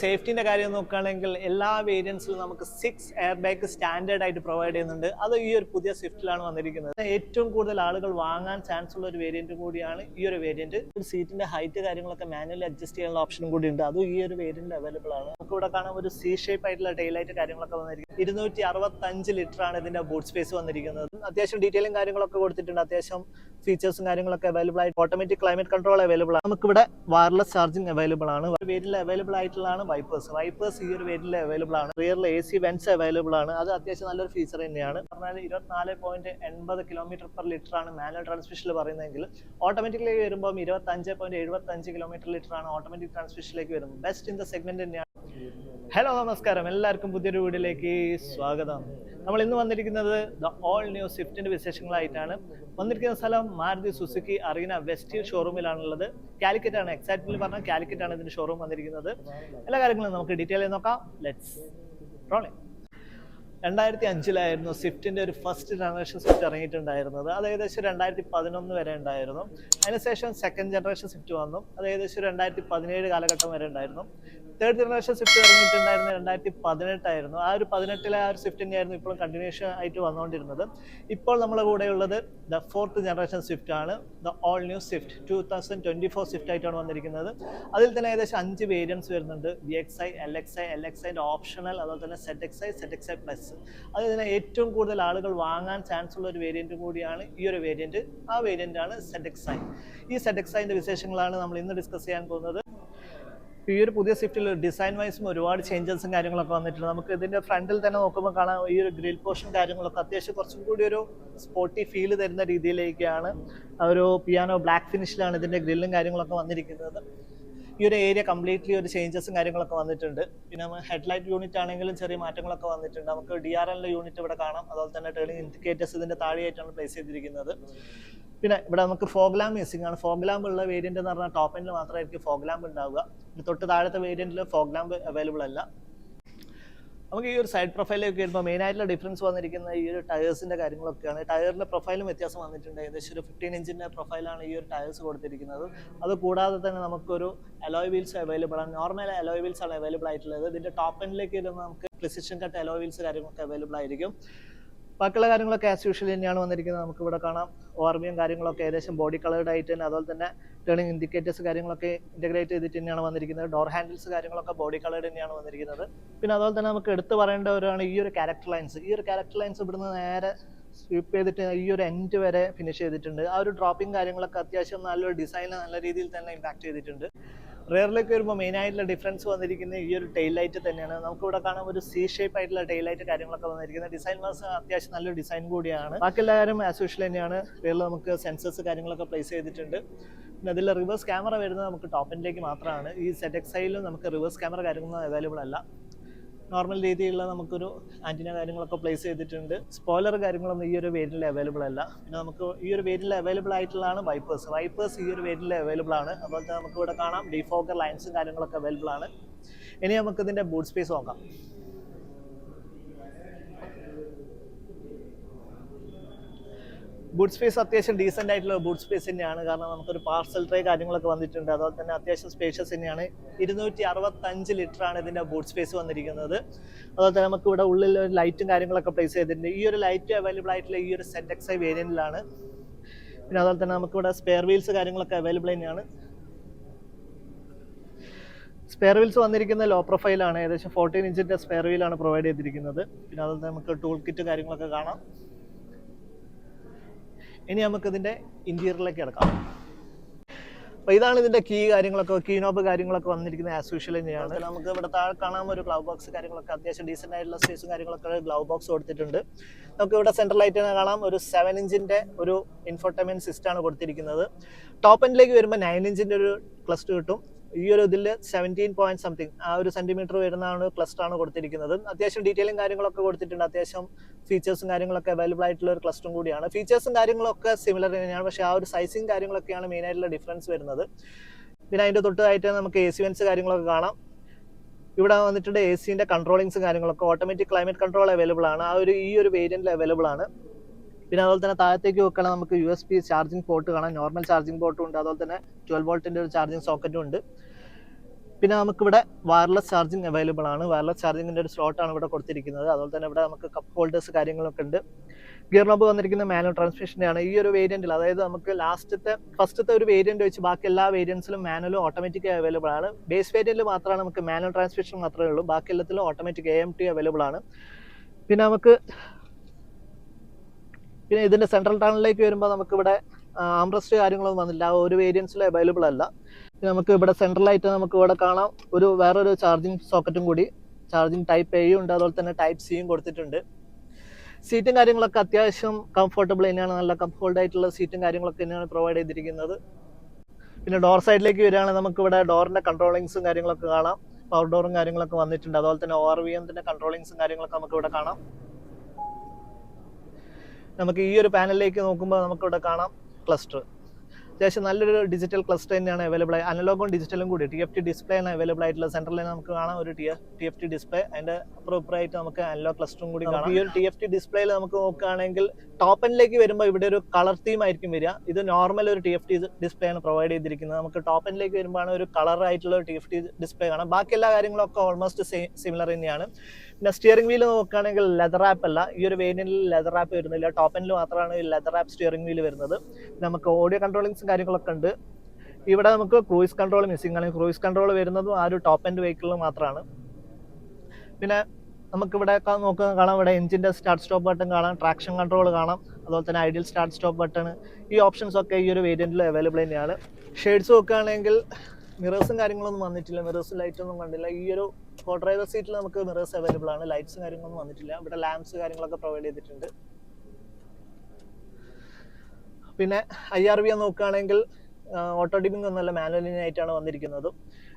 സേഫ്റ്റിന്റെ കാര്യം നോക്കുകയാണെങ്കിൽ എല്ലാ വേരിയൻസിലും നമുക്ക് സിക്സ് എയർ ബാഗ് സ്റ്റാൻഡേർഡ് ആയിട്ട് പ്രൊവൈഡ് ചെയ്യുന്നുണ്ട്. അത് ഈ ഒരു പുതിയ സ്വിഫ്റ്റിലാണ് വന്നിരിക്കുന്നത്. ഏറ്റവും കൂടുതൽ ആളുകൾ വാങ്ങാൻ ചാൻസ് ഉള്ള ഒരു വേരിയന്റ് കൂടിയാണ് ഈ ഒരു വേരിയന്റ് സീറ്റിന്റെ ഹൈറ്റ് കാര്യങ്ങളൊക്കെ മാനുവലി അഡ്ജസ്റ്റ് ചെയ്യാനുള്ള ഓപ്ഷനും കൂടി ഉണ്ട്. അതും ഈ ഒരു വേരിയന്റ് അവൈലബിൾ ആണ്. നമുക്ക് ഇവിടെ കാണാൻ ഒരു സി ഷേപ്പ് ആയിട്ടുള്ള ടൈലൈറ്റ് കാര്യങ്ങളൊക്കെ വന്നിരിക്കുന്നത്. ഇരുന്നൂറ്റി അറുപത്തഞ്ച് ലിറ്റർ ആണ് ഇതിന്റെ ബൂട്ട് സ്പേസ് വന്നിരിക്കുന്നത്. അത്യാവശ്യം ഡീറ്റെയിലും കാര്യങ്ങളൊക്കെ കൊടുത്തിട്ടുണ്ട്. അത്യാവശ്യം ഫീച്ചേഴ്സും കാര്യങ്ങളൊക്കെ അവൈലബിൾ ആയിട്ട് ഓട്ടോമാറ്റിക് ക്ലൈമറ്റ് കൺട്രോൾ അവൈലബിൾ ആണ്. നമുക്കിവിടെ വയർലെസ് ചാർജിങ് അവൈലബിൾ ആണ്. വേരിയന്റിൽ അവൈലബിൾ ആയിട്ടുള്ളതാണ് വൈപ്പേഴ്സ് വൈപ്പേഴ്സ് ഈ ഒരു വേരിയന്റിൽ അവൈലബിൾ ആണ്. റിയറിൽ എ സി വെൻസ് അവൈലബിൾ ആണ്. അത് അത്യാവശ്യം നല്ലൊരു ഫീച്ചർ തന്നെയാണ്. പറഞ്ഞാൽ ഇരുപത്തിനാല് പോയിന്റ് എൺപത് കിലോമീറ്റർ പെർ ലിറ്റർ ആണ് മാനുവൽ ട്രാൻസ്മിഷനിൽ പറയുന്നതെങ്കിൽ ഓട്ടോമാറ്റിക്കലി വരുമ്പോൾ ഇരുപത്തി അഞ്ച് പോയിന്റ് എഴുപത്തി അഞ്ച് കിലോമീറ്റർ ലിറ്റർ ആണ് ഓട്ടോമാറ്റിക് ട്രാൻസ്മിഷനിലേക്ക് വരുന്നത്. ബെസ്റ്റ് ഇൻ ദ സെഗ്മെന്റ് തന്നെയാണ്. ഹലോ നമസ്കാരം. എല്ലാവർക്കും പുതിയൊരു വീഡിയോയിലേക്ക് സ്വാഗതം. നമ്മൾ ഇന്ന് വന്നിരിക്കുന്നത് ദ ഓൾ ന്യൂ സ്വിഫ്റ്റിന്റെ വിശേഷങ്ങളായിട്ടാണ്. വന്നിരിക്കുന്ന സ്ഥലം മാരുതി സുസുക്കി അറീന വെസ്റ്റ് ഷോറൂമിലാണുള്ളത്. കാലിക്കറ്റ് ആണ്. എക്സാക്ട്ലി പറഞ്ഞാൽ കാലിക്കറ്റ് ആണ് ഇതിന്റെ ഷോറൂം വന്നിരിക്കുന്നത്. എല്ലാ കാര്യങ്ങളും നമുക്ക് ഡീറ്റെയിൽ നോക്കാം. ലെറ്റ്സ് റോളിംഗ് രണ്ടായിരത്തി അഞ്ചിലായിരുന്നു സ്വിഫ്റ്റിന്റെ ഒരു ഫസ്റ്റ് ജനറേഷൻ സ്വിഫ്റ്റ് ഇറങ്ങിയിട്ടുണ്ടായിരുന്നത്. അത് ഏകദേശം രണ്ടായിരത്തി പതിനൊന്ന് വരെ ഉണ്ടായിരുന്നു. അതിനുശേഷം സെക്കൻഡ് ജനറേഷൻ സ്വിഫ്റ്റ് വന്നു. അത് ഏകദേശം രണ്ടായിരത്തി പതിനേഴ് കാലഘട്ടം വരെ ഉണ്ടായിരുന്നു. തേർഡ് ജനറേഷൻ സ്വിഫ്റ്റ് ഇറങ്ങിയിട്ടുണ്ടായിരുന്നത് രണ്ടായിരത്തി പതിനെട്ടായിരുന്നു ആ ഒരു പതിനെട്ടിലെ ആ ഒരു സ്വിഫ്റ്റ് തന്നെയായിരുന്നു ഇപ്പോഴും കണ്ടിന്യൂഷൻ ആയിട്ട് വന്നുകൊണ്ടിരുന്നത്. ഇപ്പോൾ നമ്മുടെ കൂടെയുള്ളത് ദ ഫോർത്ത് ജനറേഷൻ സ്വിഫ്റ്റ് ആണ്. The all new Swift two thousand twenty four Swift ആയിട്ടാണ് വന്നിരിക്കുന്നത്. അതിൽ തന്നെ ഏകദേശം അഞ്ച് വേരിയൻസ് വരുന്നുണ്ട്. V X I L X I L X ഐന്റെ ഓപ്ഷണൽ അതുപോലെ തന്നെ Z X I Z X I plus അതിൽ തന്നെ ഏറ്റവും കൂടുതൽ ആളുകൾ വാങ്ങാൻ ചാൻസ് ഉള്ള ഒരു വേരിയന്റ് കൂടിയാണ് ഈ ഒരു വേരിയന്റ് ആ വേരിയന്റ് ആണ് സെറ്റ് എക്സ് ഐ ഈ സെറ്റ് എക്സ് ഐന്റെ വിശേഷങ്ങളാണ് നമ്മൾ ഇന്ന് ഡിസ്കസ് ചെയ്യാൻ പോകുന്നത്. ഈ ഒരു പുതിയ സ്വിഫ്റ്റിൽ ഡിസൈൻ വൈസും ഒരുപാട് ചേഞ്ചസും കാര്യങ്ങളൊക്കെ വന്നിട്ടുണ്ട്. നമുക്ക് ഇതിന്റെ ഫ്രണ്ടിൽ തന്നെ നോക്കുമ്പോൾ കാണാം ഈ ഒരു ഗ്രിൽ പോർഷൻ കാര്യങ്ങളൊക്കെ അത്യാവശ്യം കുറച്ചും കൂടി ഒരു സ്പോട്ടി ഫീൽ തരുന്ന രീതിയിലേക്കാണ് ഒരു പിയാനോ ബ്ലാക്ക് ഫിനിഷിലാണ് ഇതിന്റെ ഗ്രില്ലും കാര്യങ്ങളൊക്കെ വന്നിരിക്കുന്നത്. ഈ ഒരു ഏരിയ കംപ്ലീറ്റ്ലി ഒരു ചേഞ്ചസും കാര്യങ്ങളൊക്കെ വന്നിട്ടുണ്ട്. പിന്നെ ഹെഡ്ലൈറ്റ് യൂണിറ്റ് ആണെങ്കിലും ചെറിയ മാറ്റങ്ങളൊക്കെ വന്നിട്ടുണ്ട്. നമുക്ക് ഡി ആർ എല്ലിന്റെ യൂണിറ്റ് ഇവിടെ കാണാം. അതുപോലെ തന്നെ ടേണിംഗ് ഇൻഡിക്കേറ്റേഴ്സ് ഇതിന്റെ താഴെയായിട്ടാണ് പ്ലേസ് ചെയ്തിരിക്കുന്നത്. പിന്നെ ഇവിടെ നമുക്ക് ഫോഗ്ലാം മിസ്സിംഗ് ആണ്. ഫോഗ്ലാം ഉള്ള വേരിയന്റ് എന്ന് പറഞ്ഞാൽ ടോപ്പ് എൻഡിൽ മാത്രമായിരിക്കും ഫോഗ്ലാം ഉണ്ടാവുക. തൊട്ട് താഴത്തെ വേരിയന്റിൽ ഫോഗ്ലാം അവൈലബിൾ അല്ല. നമുക്ക് ഈ ഒരു സൈഡ് പ്രൊഫൈലൊക്കെ വരുമ്പോൾ മെയിൻ ആയിട്ടുള്ള ഡിഫറൻസ് വന്നിരിക്കുന്ന ഈ ഒരു ടയേഴ്സിന്റെ കാര്യങ്ങളൊക്കെയാണ്. ടയറിന്റെ പ്രൊഫൈലും വ്യത്യാസം വന്നിട്ടുണ്ട്. ഏകദേശം ഒരു ഫിഫ്റ്റീൻ ഇഞ്ചിന്റെ പ്രൊഫൈലാണ് ഈ ഒരു ടയേഴ്സ് കൊടുത്തിരിക്കുന്നത്. അത് കൂടാതെ തന്നെ നമുക്കൊരു അലോയ് വീൽസ് അവൈലബിൾ ആണ്. നോർമൽ അലോയ് വീൽസ് ആണ് അവൈലബിൾ ആയിട്ടുള്ളത്. ഇതിന്റെ ടോപ്പ് എൻഡിലേക്ക് വരുമ്പോൾ നമുക്ക് പ്രിസിഷൻ കട്ട് അലോയ് വീൽസ് കാര്യങ്ങളൊക്കെ അവൈലബിൾ ആയിരിക്കും. ബാക്കിയുള്ള കാര്യങ്ങളൊക്കെ ആസ് യൂഷ്വൽ തന്നെയാണ് വന്നിരിക്കുന്നത്. നമുക്ക് ഇവിടെ കാണാം ഓർമ്മയും കാര്യങ്ങളൊക്കെ ഏകദേശം ബോഡി കളേർഡ് ആയിട്ട് തന്നെ അതുപോലെ തന്നെ ടേണിംഗ് ഇൻഡിക്കേറ്റേഴ്സ് കാര്യങ്ങളൊക്കെ ഇന്റഗ്രേറ്റ് ചെയ്തിട്ട് തന്നെയാണ് വന്നിരിക്കുന്നത്. ഡോർ ഹാൻഡിൽസ് കാര്യങ്ങളൊക്കെ ബോഡി കളേർഡ് തന്നെയാണ് വന്നിരിക്കുന്നത്. പിന്നെ അതുപോലെ തന്നെ നമുക്ക് എടുത്തു പറയേണ്ടവരാണ് ഈ ഒരു ക്യാരക്ടർ ലൈൻസ് ഈ ഒരു ക്യാരക്ടർ ലൈൻസ് ഇവിടുന്ന് നേരെ സ്വീപ്പ് ചെയ്തിട്ട് ഈ ഒരു എൻഡ് വരെ ഫിനിഷ് ചെയ്തിട്ടുണ്ട്. ആ ഒരു ഡ്രോപ്പിംഗ് കാര്യങ്ങളൊക്കെ അത്യാവശ്യം നല്ലൊരു ഡിസൈൻ നല്ല രീതിയിൽ തന്നെ ഇമ്പാക്ട് ചെയ്തിട്ടുണ്ട്. റെയറിലേക്ക് വരുമ്പോൾ മെയിൻ ആയിട്ടുള്ള ഡിഫറൻസ് വന്നിരിക്കുന്നത് ഈ ഒരു ടെയിൽ ലൈറ്റ് തന്നെയാണ്. നമുക്ക് ഇവിടെ കാണാൻ ഒരു സി ഷേപ്പ് ആയിട്ടുള്ള ടെയിൽ ലൈറ്റ് കാര്യങ്ങളൊക്കെ വന്നിരിക്കുന്നത്. ഡിസൈൻ വാസ് അത്യാവശ്യം നല്ലൊരു ഡിസൈൻ കൂടിയാണ്. ബാക്കിയുള്ള കാര്യം ആസ് യൂഷ്വൽ തന്നെയാണ്. റെയറിൽ നമുക്ക് സെൻസേഴ്സ് കാര്യങ്ങളൊക്കെ പ്ലേസ് ചെയ്തിട്ടുണ്ട്. പിന്നെ അതിൽ റിവേഴ്സ് ക്യാമറ വരുന്നത് നമുക്ക് ടോപ്പിലേക്ക് മാത്രമാണ്. ഈ സെറ്റ് എക്സൈലും നമുക്ക് റിവേഴ്സ് ക്യാമറ കാര്യങ്ങളൊന്നും അവൈലബിൾ അല്ല. നോർമൽ രീതിയിലുള്ള നമുക്കൊരു ആന്റിന കാര്യങ്ങളൊക്കെ പ്ലേസ് ചെയ്തിട്ടുണ്ട്. സ്പോയിലർ കാര്യങ്ങളൊന്നും ഈ ഒരു വേരിയന്റിൽ അവൈലബിൾ അല്ല. പിന്നെ നമുക്ക് ഈ ഒരു വേരിയന്റിൽ അവൈലബിൾ ആയിട്ടുള്ളതാണ് വൈപ്പേഴ്സ് വൈപ്പേഴ്സ് ഈ ഒരു വേരിയന്റിൽ അവൈലബിൾ ആണ്. അപ്പോൾ നമുക്ക് ഇവിടെ കാണാം. ഡിഫോക്കർ ലൈൻസും കാര്യങ്ങളൊക്കെ അവൈലബിൾ ആണ്. ഇനി നമുക്ക് ഇതിന്റെ ബൂട്ട് സ്പേസ് നോക്കാം. ബൂട്ട് സ്പേസ് അത്യാവശ്യം ഡീസെന്റ് ആയിട്ടുള്ള ബൂട്ട് സ്പേസ് തന്നെയാണ്. കാരണം നമുക്കൊരു പാർസൽ ട്രേ കാര്യങ്ങളൊക്കെ വന്നിട്ടുണ്ട്. അതുപോലെ തന്നെ അത്യാവശ്യം സ്പേഷ്യസ് തന്നെയാണ്. ഇരുന്നൂറ്റി അറുപത്തഞ്ച് ലിറ്റർ ആണ് ഇതിന്റെ ബൂട്ട് സ്പേസ് വന്നിരിക്കുന്നത്. അതുപോലെ തന്നെ നമുക്ക് ഇവിടെ ഉള്ളിൽ ഒരു ലൈറ്റും കാര്യങ്ങളൊക്കെ പ്ലേസ് ചെയ്തിട്ടുണ്ട്. ഈ ഒരു ലൈറ്റ് അവൈലബിൾ ആയിട്ടുള്ള ഈ ഒരു സെറ്റ് എക്സ് ഐ വേരിയന്റിലാണ് പിന്നെ അതുപോലെ തന്നെ നമുക്ക് ഇവിടെ സ്പെയർ വീൽസ് കാര്യങ്ങളൊക്കെ അവൈലബിൾ തന്നെയാണ്. സ്പെയർ വീൽസ് വന്നിരിക്കുന്ന ലോ പ്രൊഫൈലാണ് ഏകദേശം ഫോർട്ടീൻ ഇഞ്ചിന്റെ സ്പെയർ വീലാണ് പ്രൊവൈഡ് ചെയ്തിരിക്കുന്നത്. പിന്നെ അതുപോലെ നമുക്ക് ടൂൾ കിറ്റ് കാര്യങ്ങളൊക്കെ കാണാം. ഇനി നമുക്ക് ഇതിന്റെ ഇന്റീരിയറിലേക്ക് കിടക്കാം. അപ്പൊ ഇതാണ് ഇതിന്റെ കീ കാര്യങ്ങളൊക്കെ കീ നോബ് കാര്യങ്ങളൊക്കെ വന്നിരിക്കുന്നത് ആസ് യൂഷ്വൽ തന്നെയാണ്. നമുക്ക് ഇവിടെ താഴെ കാണാൻ ഒരു ഗ്ലൗ ബോക്സ് കാര്യങ്ങളൊക്കെ അത്യാവശ്യം ഡീസെന്റ് ആയിട്ടുള്ള സ്പേസും കാര്യങ്ങളൊക്കെ ഗ്ലൗ ബോക്സ് കൊടുത്തിട്ടുണ്ട്. നമുക്ക് ഇവിടെ സെൻട്രൽ ലൈറ്റ് തന്നെ കാണാം. ഒരു സെവൻ ഇഞ്ചിന്റെ ഒരു ഇൻഫോർട്ടമെന്റ് സിസ്റ്റം ആണ് കൊടുത്തിരിക്കുന്നത്. ടോപ്പ് എൻഡിലേക്ക് വരുമ്പോൾ നയൻ ഇഞ്ചിന്റെ ഒരു ക്ലസ്റ്റ് കിട്ടും. ഈ ഒരു ഇതിൽ സെവന്റീൻ പോയിന്റ് സംതിങ് ആ ഒരു സെന്റിമീറ്റർ വരുന്നതാണ് ക്ലസ്റ്റർ ആണ് കൊടുത്തിരിക്കുന്നത്. അത്യാവശ്യം ഡീറ്റെയിലും കാര്യങ്ങളൊക്കെ കൊടുത്തിട്ടുണ്ട്. അത്യാവശ്യം ഫീച്ചേഴ്സും കാര്യങ്ങളൊക്കെ അവൈലബിൾ ആയിട്ടുള്ള ഒരു ക്ലസ്റ്ററും കൂടിയാണ്. ഫീച്ചേഴ്സും കാര്യങ്ങളൊക്കെ സിമിലർ തന്നെയാണ്. പക്ഷേ ആ ഒരു സൈസിങ് കാര്യങ്ങളൊക്കെയാണ് മെയിൻ ആയിട്ടുള്ള ഡിഫറൻസ് വരുന്നത്. പിന്നെ അതിന്റെ തൊട്ടായിട്ട് നമുക്ക് എ സി വെൻസ് കാര്യങ്ങളൊക്കെ കാണാം. ഇവിടെ വന്നിട്ടുണ്ട് എ സിന്റെ കൺട്രോളിങ്സും കാര്യങ്ങളൊക്കെ. ഓട്ടോമാറ്റിക് ക്ലൈമറ്റ് കൺട്രോൾ അവൈലബിൾ ആണ്. ആ ഒരു ഈ ഒരു വേരിയന്റിൽ അവൈലബിൾ ആണ്. പിന്നെ അതുപോലെ തന്നെ താഴത്തേക്ക് വെക്കണം നമുക്ക് U S B charging port കാണാം. നോർമൽ ചാർജിങ് പോർട്ടും ഉണ്ട്. അതുപോലെ തന്നെ ട്വൽവ് വോൾട്ടിന്റെ ഒരു ചാർജിങ് സോക്കറ്റും ഉണ്ട്. പിന്നെ നമുക്കിവിടെ വയർലെസ് ചാർജിങ് അവൈലബിൾ ആണ്. വയർലെസ് ചാർജിങ്ങിന്റെ ഒരു സ്ലോട്ടാണ് ഇവിടെ കൊടുത്തിരിക്കുന്നത്. അതുപോലെ തന്നെ ഇവിടെ നമുക്ക് കപ്പ് ഹോൾഡേഴ്സ് കാര്യങ്ങളൊക്കെ ഉണ്ട്. ഗിയർ നോബ് വന്നിരിക്കുന്ന മാനുവൽ ട്രാൻസ്മിഷന്റെ ആണ് ഈ ഒരു വേരിയന്റിൽ അതായത് നമുക്ക് ലാസ്റ്റത്തെ ഫസ്റ്റത്തെ ഒരു വേരിയന്റ് വെച്ച് ബാക്കി എല്ലാ വേരിയൻസിലും മാനുവലും ഓട്ടോമാറ്റിക് അവൈലബിൾ ആണ്. ബേസ് വേരിയന്റിൽ മാത്രമാണ് നമുക്ക് മാനുവൽ ട്രാൻസ്മിഷൻ മാത്രമേ ഉള്ളൂ. ബാക്കി എല്ലാത്തിലും automatic A M T available ആണ്. പിന്നെ നമുക്ക് പിന്നെ ഇതിന്റെ സെൻട്രൽ ടണലിലേക്ക് വരുമ്പോൾ നമുക്ക് ഇവിടെ ആംബ്രസ്റ്റ് കാര്യങ്ങളൊന്നും വന്നില്ല. ആ ഒരു വേരിയൻസിൽ അവൈലബിൾ അല്ല. പിന്നെ നമുക്ക് ഇവിടെ സെൻട്രലായിട്ട് നമുക്ക് ഇവിടെ കാണാം. ഒരു വേറൊരു ചാർജിങ് സോക്കറ്റും കൂടി ചാർജിങ് ടൈപ്പ് എയും ഉണ്ട്. അതുപോലെ തന്നെ ടൈപ്പ് സിയും കൊടുത്തിട്ടുണ്ട്. സീറ്റും കാര്യങ്ങളൊക്കെ അത്യാവശ്യം കംഫർട്ടബിൾ തന്നെയാണ്. നല്ല കംഫോർട്ട് ആയിട്ടുള്ള സീറ്റും കാര്യങ്ങളൊക്കെ തന്നെയാണ് പ്രൊവൈഡ് ചെയ്തിരിക്കുന്നത്. പിന്നെ ഡോർ സൈഡിലേക്ക് വരികയാണെങ്കിൽ നമുക്ക് ഇവിടെ ഡോറിന്റെ കൺട്രോളിങ്സും കാര്യങ്ങളൊക്കെ കാണാം. പവർ ഡോറും കാര്യങ്ങളൊക്കെ വന്നിട്ടുണ്ട്. അതുപോലെ തന്നെ ഓർ വി എമ്മിന്റെ കൺട്രോളിങ്സും കാര്യങ്ങളൊക്കെ നമുക്ക് ഇവിടെ കാണാം. നമുക്ക് ഈ ഒരു പാനലിലേക്ക് നോക്കുമ്പോൾ നമുക്കിവിടെ കാണാം ക്ലസ്റ്റർ അത്യാവശ്യം നല്ലൊരു ഡിജിറ്റൽ ക്ലസ്റ്റർ തന്നെയാണ് അവൈലബിൾ ആയി. അനലോഗും ഡിജിറ്റലും കൂടി. ടി എഫ് ടി ഡിസ്പ്ലേ ആണ് അവൈലബിൾ ആയിട്ടുള്ള സെൻട്രലിൽ നമുക്ക് കാണാം ഒരു ടി എഫ് ടി ഡിസ്പ്ലേ അതിന്റെ അപ്പുറപ്പുറമായിട്ട് നമുക്ക് അനലോഗ് ക്ലസ്റ്ററും കൂടി കാണാം. ഈ ഒരു ടി എഫ് ടി ഡിസ്പ്ലേയിൽ നമുക്ക് നോക്കുകയാണെങ്കിൽ ടോപ്പ് എൻഡിലേക്ക് വരുമ്പോൾ ഇവിടെ ഒരു കളർ തീം ആയിരിക്കും വരിക. ഇത് നോർമൽ ഒരു ടി എഫ് ടി ഡിസ്പ്ലേ ആണ് പ്രൊവൈഡ് ചെയ്തിരിക്കുന്നത്. നമുക്ക് ടോപ്പ് എൻഡിലേക്ക് വരുമ്പോൾ ഒരു കളർ ആയിട്ടുള്ള ടി എഫ് ടി ഡിസ്പ്ലേ കാണാം. ബാക്കി എല്ലാ കാര്യങ്ങളൊക്കെ ഓൾമോസ്റ്റ് സിമിലർ തന്നെയാണ്. പിന്നെ സ്റ്റിയറിംഗ് വീൽ നോക്കുകയാണെങ്കിൽ ലെതർ ആപ്പ് അല്ല. ഈ ഒരു വേരിയന്റിൽ ലെതർ ആപ്പ് വരുന്നില്ല. ടോപ്പ് എൻഡിൽ മാത്രമാണ് ലെതർ ആപ്പ് സ്റ്റിയറിംഗ് വീൽ വരുന്നത്. നമുക്ക് ഓഡിയോ കൺട്രോളിങ്സും കാര്യങ്ങളൊക്കെ ഉണ്ട്. ഇവിടെ നമുക്ക് ക്രൂയിസ് കൺട്രോൾ മിസ്സിംഗ് ആണ്. ക്രൂയിസ് കൺട്രോൾ വരുന്നതും ആ ഒരു ടോപ്പ് എൻഡ് വെഹിക്കിളിൽ മാത്രമാണ്. പിന്നെ നമുക്ക് ഇവിടെ നോക്കുക കാണാം. ഇവിടെ എഞ്ചിന്റെ സ്റ്റാർട്ട് സ്റ്റോപ്പ് ബട്ടൺ കാണാം. ട്രാക്ഷൻ കൺട്രോൾ കാണാം. അതുപോലെ തന്നെ ഐഡിയൽ സ്റ്റാർട്ട് സ്റ്റോപ്പ് ബട്ടൺ ഈ ഓപ്ഷൻസ് ഒക്കെ ഈ ഒരു വേരിയന്റിൽ അവൈലബിൾ തന്നെയാണ്. ഷെയ്ഡ്സ് നോക്കുകയാണെങ്കിൽ മിറേഴ്സും കാര്യങ്ങളൊന്നും വന്നിട്ടില്ല. മിറേഴ്സ് ലൈറ്റൊന്നും കണ്ടില്ല. ഈ ഒരു കോ ഡ്രൈവർ സീറ്റിൽ നമുക്ക് മിറേഴ്സ് അവൈലബിൾ ആണ്. ലൈറ്റ്സ് കാര്യങ്ങളൊന്നും വന്നിട്ടില്ല. ഇവിടെ ലാംപ്സ് കാര്യങ്ങളൊക്കെ പ്രൊവൈഡ് ചെയ്തിട്ടുണ്ട്. പിന്നെ ഐ ആർ വി നോക്കുകയാണെങ്കിൽ ഓട്ടോ ഡിപ്പിംഗ് ഒന്നുമല്ല മാനുവലിനായിട്ടാണ് വന്നിരിക്കുന്നത്.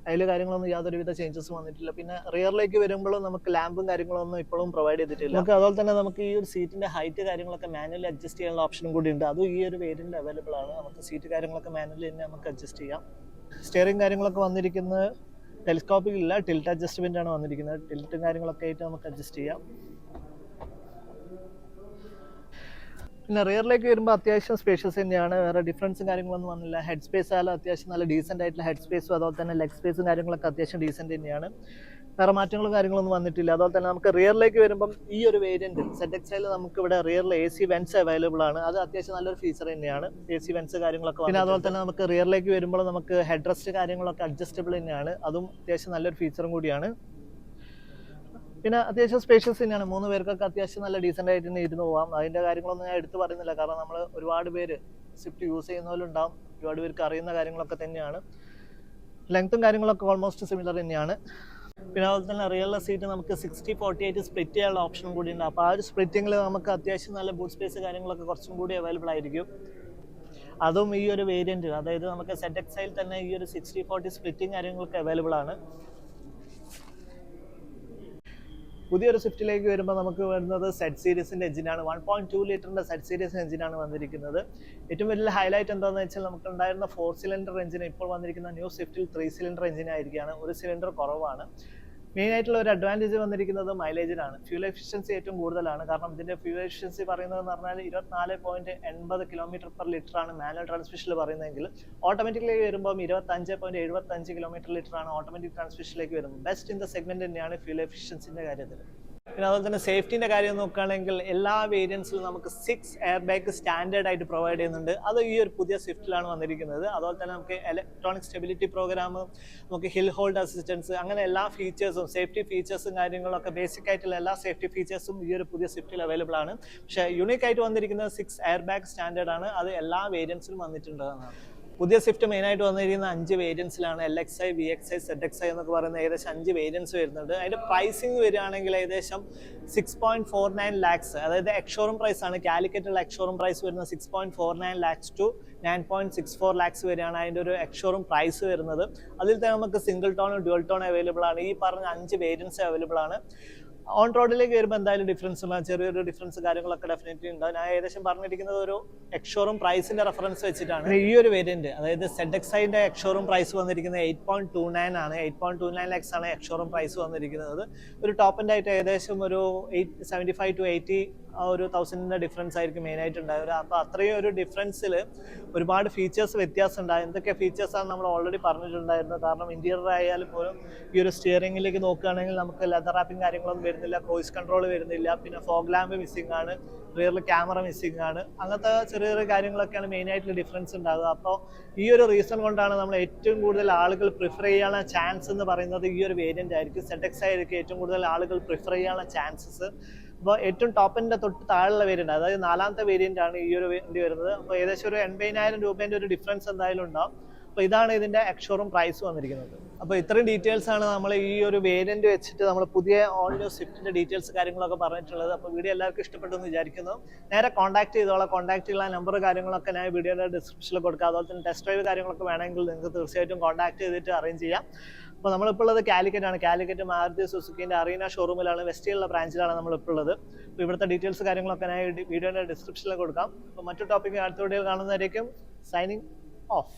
അതിൽ കാര്യങ്ങളൊന്നും യാതൊരുവിധ ചേഞ്ചസും വന്നിട്ടില്ല. പിന്നെ റിയറിലേക്ക് വരുമ്പോഴും നമുക്ക് ലാമ്പും കാര്യങ്ങളൊന്നും ഇപ്പോഴും പ്രൊവൈഡ് ചെയ്തിട്ടില്ല. നമുക്ക് അതുപോലെ തന്നെ നമുക്ക് ഈ ഒരു സീറ്റിന്റെ ഹൈറ്റ് കാര്യങ്ങളൊക്കെ മാനുവലി അഡ്ജസ്റ്റ് ചെയ്യാനുള്ള ഓപ്ഷനും കൂടി ഉണ്ട്. അതും ഈ ഒരു വേരിയന്റ് അവൈലബിൾ ആണ്. നമുക്ക് സീറ്റ് കാര്യങ്ങളൊക്കെ മാനുവലി തന്നെ നമുക്ക് അഡ്ജസ്റ്റ് ചെയ്യാം. സ്റ്റിയറിംഗ് കാര്യങ്ങളൊക്കെ വന്നിരിക്കുന്നത് ടെലിസ്കോപ്പിക് ഇല്ല ടിൽറ്റ് അഡ്ജസ്റ്റ്മെന്റ് ആണ് വന്നിരിക്കുന്നത്. ടിൽറ്റും കാര്യങ്ങളൊക്കെ ആയിട്ട് നമുക്ക് അഡ്ജസ്റ്റ് ചെയ്യാം. പിന്നെ റിയറിലേക്ക് വരുമ്പോൾ അത്യാവശ്യം സ്പേഷ്യസ് തന്നെയാണ്. വേറെ ഡിഫറൻസും കാര്യങ്ങളൊന്നും വന്നില്ല. ഹെഡ് സ്പേസ് ആയാലും അത്യാവശ്യം നല്ല ഡീസെന്റ് ആയിട്ടുള്ള ഹെഡ് സ്പേസും അതുപോലെ തന്നെ ലെഗ് സ്പേസും കാര്യങ്ങളൊക്കെ അത്യാവശ്യം ഡീസെന്റ് തന്നെയാണ്. വേറെ മാറ്റങ്ങളും കാര്യങ്ങളൊന്നും വന്നിട്ടില്ല. അതുപോലെ തന്നെ നമുക്ക് റിയറിലേക്ക് വരുമ്പം ഈ ഒരു വേരിയന്റ് സെറ്റ് എക്സൈൽ നമുക്ക് ഇവിടെ റിയറിൽ എ സി വെൻസ് അവൈലബിൾ ആണ്. അത് അത്യാവശ്യം നല്ലൊരു ഫീച്ചർ തന്നെയാണ്. എ സി വെൻസ് കാര്യങ്ങളൊക്കെ പിന്നെ അതുപോലെ തന്നെ നമുക്ക് റിയറിലേക്ക് വരുമ്പോൾ നമുക്ക് ഹെഡ് റെസ്റ്റ് കാര്യങ്ങളൊക്കെ അഡ്ജസ്റ്റബിൾ തന്നെയാണ്. അതും അത്യാവശ്യം നല്ലൊരു ഫീച്ചറും കൂടിയാണ്. പിന്നെ അത്യാവശ്യം സ്പേഷ്യസ് തന്നെയാണ്. മൂന്ന് പേർക്കൊക്കെ അത്യാവശ്യം നല്ല ഡീസെന്റ് ആയിട്ട് തന്നെ ഇരുന്ന് പോകാം അതിന്റെ കാര്യങ്ങളൊന്നും ഞാൻ എടുത്തു പറയുന്നില്ല. കാരണം നമ്മൾ ഒരുപാട് പേര് സ്വിഫ്റ്റ് യൂസ് ചെയ്യുന്നവരുണ്ടാവും ഒരുപാട് പേർക്ക് അറിയുന്ന കാര്യങ്ങളൊക്കെ തന്നെയാണ്. ലെങ്ത്തും കാര്യങ്ങളൊക്കെ ഓൾമോസ്റ്റ് സിമിലർ തന്നെയാണ്. പിന്നെ അതുപോലെ തന്നെ റിയൽ സീറ്റ് നമുക്ക് സിക്സ്റ്റി ഫോർട്ടി ആയിട്ട് സ്പ്ലിറ്റ് ചെയ്യാനുള്ള ഓപ്ഷനും കൂടി ഉണ്ട്. അപ്പോൾ ആ ഒരു സ്പ്ലിറ്റിങ്ങിൽ നമുക്ക് അത്യാവശ്യം നല്ല ബൂട്ട് സ്പേസ് കാര്യങ്ങളൊക്കെ കുറച്ചും കൂടി അവൈലബിൾ ആയിരിക്കും. അതും ഈ ഒരു വേരിയന്റ് അതായത് നമുക്ക് സെറ്റ് എക്സൈൽ തന്നെ ഈ ഒരു സിക്സ്റ്റി ഫോർട്ടി സ്പ്ലിറ്റിംഗ് കാര്യങ്ങളൊക്കെ അവൈലബിൾ ആണ്. പുതിയൊരു സ്വിഫ്റ്റിലേക്ക് വരുമ്പോൾ നമുക്ക് വരുന്നത് സെറ്റ് സീരീസിന്റെ എഞ്ചിനാണ്. വൺ പോയിന്റ് ടു ലിറ്ററിന്റെ സെറ്റ് സീരീസ് എഞ്ചിനാണ് വന്നിരിക്കുന്നത്. ഏറ്റവും വലിയ ഹൈലൈറ്റ് എന്താണെന്ന് വെച്ചാൽ നമുക്ക് ഉണ്ടായിരുന്ന ഫോർ സിലിണ്ടർ എഞ്ചിൻ ഇപ്പോൾ വന്നിരിക്കുന്ന ന്യൂ സ്വിഫ്റ്റിൽ ത്രീ സിലിണ്ടർ എഞ്ചിനായിരിക്കുകയാണ് ഒരു സിലിണ്ടർ കുറവാണ്. മെയിൻ ആയിട്ടുള്ള ഒരു അഡ്വാന്റേജ് വന്നിരിക്കുന്നത് മൈലേജിലാണ് ഫ്യൂൽ എഫിഷ്യൻസി ഏറ്റവും കൂടുതലാണ്. കാരണം ഇതിന്റെ ഫ്യൂൽ എഫിഷ്യൻസി പറയുന്നത് എന്ന് പറഞ്ഞാൽ ഇരുപത്തിനാല് പോയിന്റ് എൺപത് കിലോമീറ്റർ പെർ ലിറ്റർ ആണ് മാനുവൽ ട്രാൻസ്മിഷനിൽ പറയുന്നതെങ്കിൽ ഓട്ടോമാറ്റിക്കലേക്ക് വരുമ്പോൾ ഇരുപത്തഞ്ച് പോയിന്റ് എഴുപത്തി അഞ്ച് കിലോമീറ്റർ ലിറ്റർ ആണ് ഓട്ടോമാറ്റിക് ട്രാൻസ്മിഷനിലേക്ക് വരുന്നത്. ബെസ്റ്റ് ഇൻ ദ സെഗ്മെന്റ് തന്നെയാണ് ഫ്യൂൽ എഫിഷ്യൻസിന്റെ കാര്യത്തിൽ. പിന്നെ അതുപോലെ തന്നെ സേഫ്റ്റിന്റെ കാര്യം നോക്കുകയാണെങ്കിൽ എല്ലാ വേരിയൻസിലും നമുക്ക് സിക്സ് എയർ ബാഗ് സ്റ്റാൻഡേർഡ് ആയിട്ട് പ്രൊവൈഡ് ചെയ്യുന്നുണ്ട്. അത് ഈ ഒരു പുതിയ സ്വിഫ്റ്റിലാണ് വന്നിരിക്കുന്നത്. അതുപോലെ തന്നെ നമുക്ക് ഇലക്ട്രോണിക് സ്റ്റെബിലിറ്റി പ്രോഗ്രാം നമുക്ക് ഹിൽ ഹോൾഡ് അസിസ്റ്റൻസ് അങ്ങനെ എല്ലാ ഫീച്ചേഴ്സും സേഫ്റ്റി ഫീച്ചേഴ്സും കാര്യങ്ങളൊക്കെ ബേസിക് ആയിട്ടുള്ള എല്ലാ സേഫ്റ്റി ഫീച്ചേഴ്സും ഈ ഒരു പുതിയ സ്വിഫ്റ്റിൽ അവൈലബിൾ ആണ്. പക്ഷേ യൂണിക് ആയിട്ട് വന്നിരിക്കുന്നത് സിക്സ് എയർ ബാഗ് സ്റ്റാൻഡേർഡ് ആണ്. അത് എല്ലാ വേരിയൻസിലും വന്നിട്ടുണ്ട് എന്നാണ് പുതിയ സ്വിഫ്റ്റ് മെയിൻ ആയിട്ട് വന്നിരിക്കുന്ന അഞ്ച് വേരിയൻസിലാണ് L X I V X I Z X I എന്നൊക്കെ പറയുന്ന ഏകദേശം അഞ്ച് വേരിയൻസ് വരുന്നുണ്ട്. അതിന്റെ പ്രൈസിങ് വരികയാണെങ്കിൽ ഏകദേശം six point four nine lakhs അതായത് എക്സോറും പ്രൈസ് ആണ്. കാലിക്കറ്റുള്ള എക്സോറും പ്രൈസ് വരുന്നത് six point four nine lakhs to nine point six four lakhs വരെയാണ് അതിന്റെ ഒരു എക്സോറും പ്രൈസ് വരുന്നത്. അതിൽ തന്നെ നമുക്ക് സിംഗിൾ ടോണും ഡ്യുവൽ ടോൺ അവൈലബിൾ ആണ്. ഈ പറഞ്ഞ അഞ്ച് വേരിയൻസ് അവൈലബിൾ ആണ്. ഓൺ റോഡിലേക്ക് വരുമ്പോൾ എന്തായാലും ഡിഫറൻസ് ചെറിയൊരു ഡിഫറൻസ് കാര്യങ്ങളൊക്കെ ഡെഫിനറ്റ്ലി ഉണ്ട്. ഞാൻ ഏകദേശം പറഞ്ഞിരിക്കുന്നത് ഒരു എക്ഷോറും പ്രൈസിന്റെ റെഫറൻസ് വെച്ചിട്ടാണ്. ഈ ഒരു വേരിയന്റ് അതായത് സെഡ് എക്സൈന്റെ എക്സോറും പ്രൈസ് വന്നിരിക്കുന്നത് എയ്റ്റ് പോയിന്റ് ടു നയൻ ആണ്. Eight point two nine lakhs ആണ് എക്ഷോറും പ്രൈസ് വന്നിരിക്കുന്നത്. ഒരു ടോപ്പ് എൻഡ് ആയിട്ട് ഏകദേശം ഒരു eight seventy five to eighty ആ ഒരു തൗസൻഡിന്റെ ഡിഫറൻസ് ആയിരിക്കും മെയിൻ ആയിട്ട് ഉണ്ടാവുക. അപ്പോൾ അത്രയും ഒരു ഡിഫറൻസിൽ ഒരുപാട് ഫീച്ചേഴ്സ് വ്യത്യാസം ഉണ്ടായി. എന്തൊക്കെ ഫീച്ചേഴ്സ് ഫീച്ചേഴ്സാണ് നമ്മൾ ഓൾറെഡി പറഞ്ഞിട്ടുണ്ടായിരുന്നത്? കാരണം ഇന്റീരിയർ ആയാലും പോലും ഈ ഒരു സ്റ്റിയറിംഗിലേക്ക് നോക്കുകയാണെങ്കിൽ നമുക്ക് ലെതർ റാപ്പിംഗ് കാര്യങ്ങളൊന്നും വരുന്നില്ല ക്രോയിസ് കൺട്രോൾ വരുന്നില്ല പിന്നെ ഫോഗ് ലാമ്പ് മിസ്സിംഗ് ആണ് റിയറിൽ ക്യാമറ മിസ്സിംഗ് ആണ്. അങ്ങനത്തെ ചെറിയ ചെറിയ കാര്യങ്ങളൊക്കെയാണ് മെയിനായിട്ടുള്ള ഡിഫറൻസ് ഉണ്ടാകുക അപ്പോൾ ഈ ഒരു റീസൺ കൊണ്ടാണ് നമ്മൾ ഏറ്റവും കൂടുതൽ ആളുകൾ പ്രിഫർ ചെയ്യാനുള്ള ചാൻസ് എന്ന് പറയുന്നത് ഈ ഒരു വേരിയന്റ് ആയിരിക്കും. സെറ്റക്സ് ആയിരിക്കും ഏറ്റവും കൂടുതൽ ആളുകൾ പ്രിഫർ ചെയ്യാനുള്ള ചാൻസസ് അപ്പോൾ ഏറ്റവും ടോപ്പിന്റെ തൊട്ട് താഴെയുള്ള വേരിയന്റ് അതായത് നാലാമത്തെ വേരിയന്റ് ആണ് ഈ ഒരു വേണ്ടി വരുന്നത്. അപ്പോൾ ഏകദേശം ഒരു എൺപതിനായിരം രൂപേന്റെ ഒരു ഡിഫറൻസ് എന്തായാലും ഉണ്ടാവും. അപ്പോൾ ഇതാണ് ഇതിന്റെ എക്സോറും പ്രൈസ് വന്നിരിക്കുന്നത്. അപ്പോൾ ഇത്രയും ഡീറ്റെയിൽസ് ആണ് നമ്മൾ ഈ ഒരു വേരിയന്റ് വെച്ചിട്ട് നമ്മൾ പുതിയ ന്യൂ സ്വിഫ്റ്റിന്റെ ഡീറ്റെയിൽസ് കാര്യങ്ങളൊക്കെ പറഞ്ഞിട്ടുള്ളത്. അപ്പോൾ വീഡിയോ എല്ലാവർക്കും ഇഷ്ടപ്പെട്ടു എന്ന് വിചാരിക്കുന്നു. നേരെ കോൺടാക്ട് ചെയ്തോളാം. കോൺടാക്ട് ചെയ്യാനുള്ള നമ്പർ കാര്യങ്ങളൊക്കെ ഞാൻ വീഡിയോയുടെ ഡിസ്ക്രിപ്ഷനിൽ കൊടുക്കാം. അതുപോലെ തന്നെ ടെസ്റ്റ് ഡ്രൈവ് കാര്യങ്ങളൊക്കെ വേണമെങ്കിൽ നിങ്ങൾക്ക് തീർച്ചയായിട്ടും കോൺടാക്ട് ചെയ്തിട്ട് അറേഞ്ച് ചെയ്യാം. അപ്പോൾ നമ്മളിപ്പോൾ ഉള്ളത് കാലിക്കറ്റ് ആണ്. കാലിക്കറ്റ് മാരുതി സുസുക്കിന്റെ അറീന ഷോറൂമിലാണ്. വെസ്റ്റിലുള്ള ബ്രാഞ്ചിലാണ് നമ്മളിപ്പോൾ ഉള്ളത്. അപ്പോൾ ഇവിടുത്തെ ഡീറ്റെയിൽസ് കാര്യങ്ങളൊക്കെ ഞാൻ വീഡിയോയുടെ ഡിസ്ക്രിപ്ഷനിൽ കൊടുക്കാം. അപ്പോൾ മറ്റു ടോപ്പിക്ക് അടുത്ത വീഡിയോയിൽ കാണുന്നതായിരിക്കും സൈനിങ് ഓഫ്